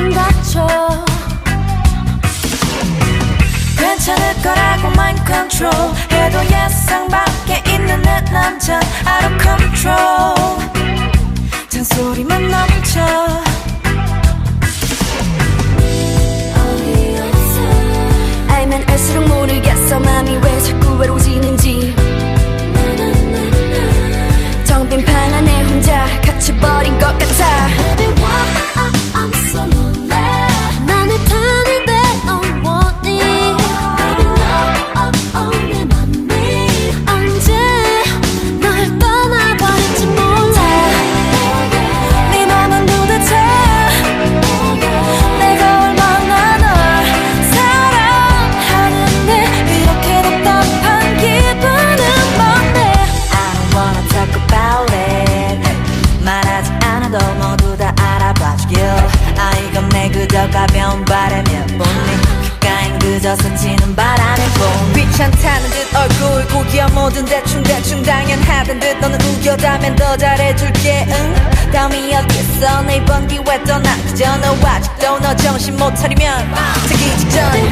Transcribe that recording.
망가져 괜찮을 거라고 mind control. 해도 예상 밖에 있는 내 남자 out of control. 잔소리만 넘쳐. 보기야 뭐든 대충대충 당연하던 듯 너는 우겨다면 더 잘해줄게 응? 다음이 어딨어. 내번 기회 떠나 그저 너 아직도 너 정신 못 차리면 자기 직전.